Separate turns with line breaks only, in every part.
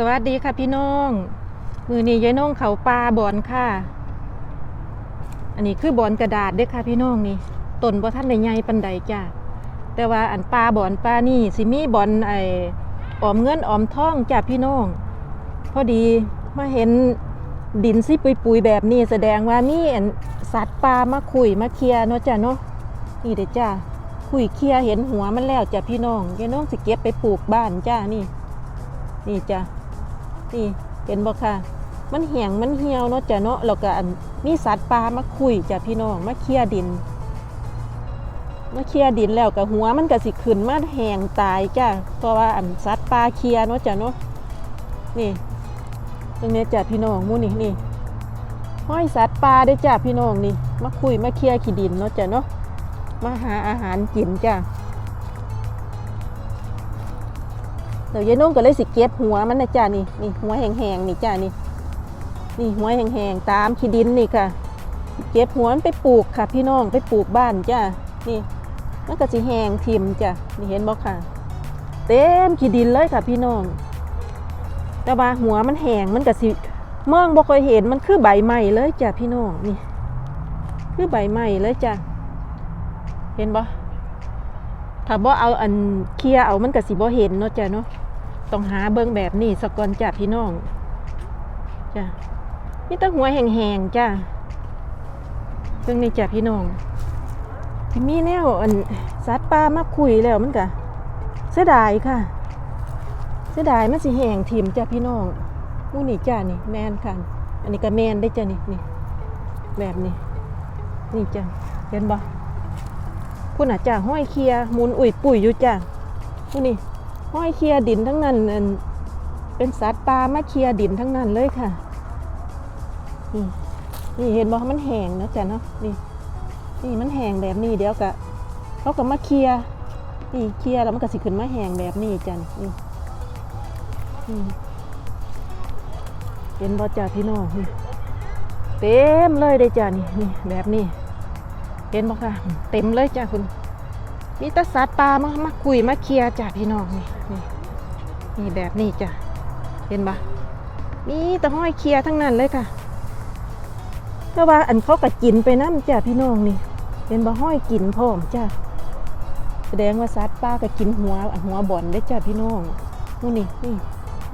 สวัสดีค่ะพี่น้อง มือนี้ยายน้องเขาปลาบอนค่ะ อันนี้คือบอนกระดาษเด้อค่ะพี่น้องนี่ต้นบ่ท่านได้ใหญ่ปันใดจ้าแต่ว่าอันปลาบอนปลานี่สิมีบอนไอออมเงินออมทองจ้าพี่น้อง พอดีมาเห็นดินสิปุยๆแบบนี้แสดงว่ามีอันสัตว์ปลามาคุยมาเคลียเนาะจ้าเนาะนี่เด้จ้าคุยเคลียเห็นหัวมันแล้วจ้าพี่น้องยายน้องสิเก็บไปปลูกบ้านจ้านี่ นี่จ้ะ นี่เห็นบ่ค่ะ มันแห้งมันเหี่ยวเนาะจ้ะเนาะแล้วก็อันมีสัตว์ป่ามาคุยจ้ะพี่น้องมาเคลียดินมาเคลียดินแล้วก็หัวมันก็สิขึ้นมาแห้งตายจ้ะเพราะว่าอันสัตว์ป่าเคลียเนาะจ้ะเนาะนี่ ตรงนี้จ้ะพี่น้องมูนี่นี่ห้อยสัตว์ป่าได้จ้ะพี่น้องนี่มาคุยมาเคลียขี้ดินเนาะจ้ะเนาะมาหาอาหารกินจ้ะ เดี๋ยวยายนุ่งก็เลยสิเก็บหัวมันนะจ้านี่นี่หัวแห้งๆนี่จ้านี่นี่หัวแห้งๆตามขี้ดินนี่ค่ะ เก็บหัวมันไปปลูกค่ะ พี่น้องไปปลูกบ้านจ้านี่มันก็สิแห้งทิมจ้ะนี่เห็นบ่ค่ะ เต็มขี้ดินเลยค่ะ พี่น้อง แต่ว่าหัวมันแห้งมันก็สิมองบ่ค่อยเห็นมันคือใบใหม่เลยจ้ะพี่น้องนี่ คือใบใหม่เลยจ้ะเห็นบ่ ถ้าบ่เอาอันเคลียเอามันก็สิบ่เห็นเนาะจ้ะเนาะต้องหาเบิ่งแบบนี้สกอนจ้ะพี่น้องจ้ะนี่ตั้งหัวแห้งๆจ้ะเบิ่งนี่จ้ะพี่น้องมีแนวอันสัตว์ป่ามาคุยแล้วมันก็เสียดายค่ะเสียดายมันสิแห้งถิ่มจ้ะพี่น้องมูนี่จ้ะนี่แมนค่ะอันนี้ก็แมนได้จ้ะนี่นี่แบบนี้นี่จ้ะเห็นบ่ คุณอาจารย์ห้อยเคลียร์หมุนอุ่ยปุ๋ยอยู่จ้ะผู้นี่ห้อยเคลีย์ดินทั้งนั้นเป็นสัตว์ป่ามาเคลีย์ดินทั้งนั้นเลยค่ะนี่นี่เห็นบ่มันแห้งนะจ้ะเนาะนี่นี่มันแห้งแบบนี้เดี๋ยวกะเขาก็มาเคลียนี่เคลีย์แล้วมันก็สิขึ้นมาแห้งแบบนี้จ้ะนี่นี่เห็นบ่จ้ะพี่น้องเต็มเลยเด้จ้ะนี่นี่แบบนี้ เห็นบ่ค่ะ เต็มเลยจ้ะคุณ มีแตสัตว์ป่ามามาคุยมาเคลียจ้ะพี่น้องนี่นี่นี่แบบนี้จ้ะเห็นบ่มีแต่ห้อยเคลียทั้งนั้นเลยค่ะแต่ว่าอันเขาก็กินไปน้ำจ้ะพี่น้องนี่เห็นบ่ห้อยกินพร้อมจ้ะแสดงว่าสัตว์ป่าก็กินหัวอันหัวบ่อนได้จ้ะพี่น้องนู่นนี่นี่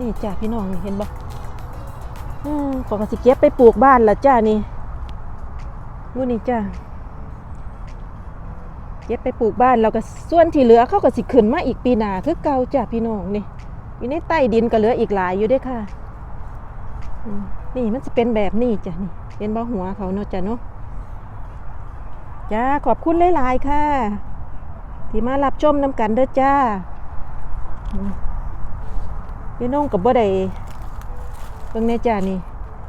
นี่จ้ะพี่น้องนี่เห็นบ่อืมเขอก็สิเก็บไปปลูกบ้านละจ้ะนี่นู่นนี่จ้ะ เก็บไปปลูกบ้านเราก็ส่วนที่เหลือเขาก็สิขึ้นมาอีกปีหนาคือเก่าจ้ะพี่น้องนี่อยู่ในใต้ดินก็เหลืออีกหลายอยู่ด้วยค่ะนี่มันจะเป็นแบบนี้จ้ะนี่เป็นบ่หัวเขาเนาะจ้ะเนาะจ้าขอบคุณหลายๆค่ะ ที่มารับชมน้ำกันเด้อจ้าพี่น้องกับบ่ได้เบิ่งในจ้านี่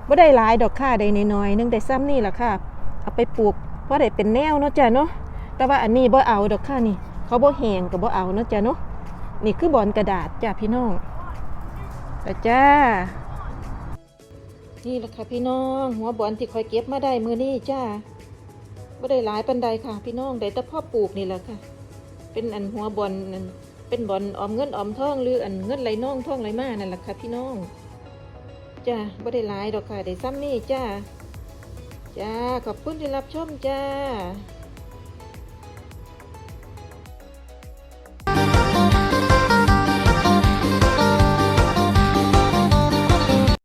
บ่ได้หลายดอกค่ะได้น้อยๆนึงได้ซ้ำนี่ล่ะค่ะ เอาไปปลูกเพราะได้เป็นแนวเนาะจ้ะเนาะ แต่ว่าอันนี้บ่เอาดอกค่ะนี่ เขาบ่แหงกับบ่เอาเนาะจ้ะเนาะนี่คือบอลกระดาษจ้ะพี่น้องจ้า นี่แหละค่ะพี่น้อง หัวบอลที่คอยเก็บมาได้มือนี้จ้าบ่ได้หลายปันใดค่ะ พี่น้องได้แต่พ่อปลูกนี่แหละค่ะ เป็นอันหัวบอลนั่นเป็นบอลออมเงินออมทองหรืออันเงินไหลน่องทองไหลมานั่นแหละค่ะพี่น้องจ้าบ่ได้หลายดอกค่ะได้ซ้ำนี่จ้าจ้าขอบคุณที่รับชมจ้า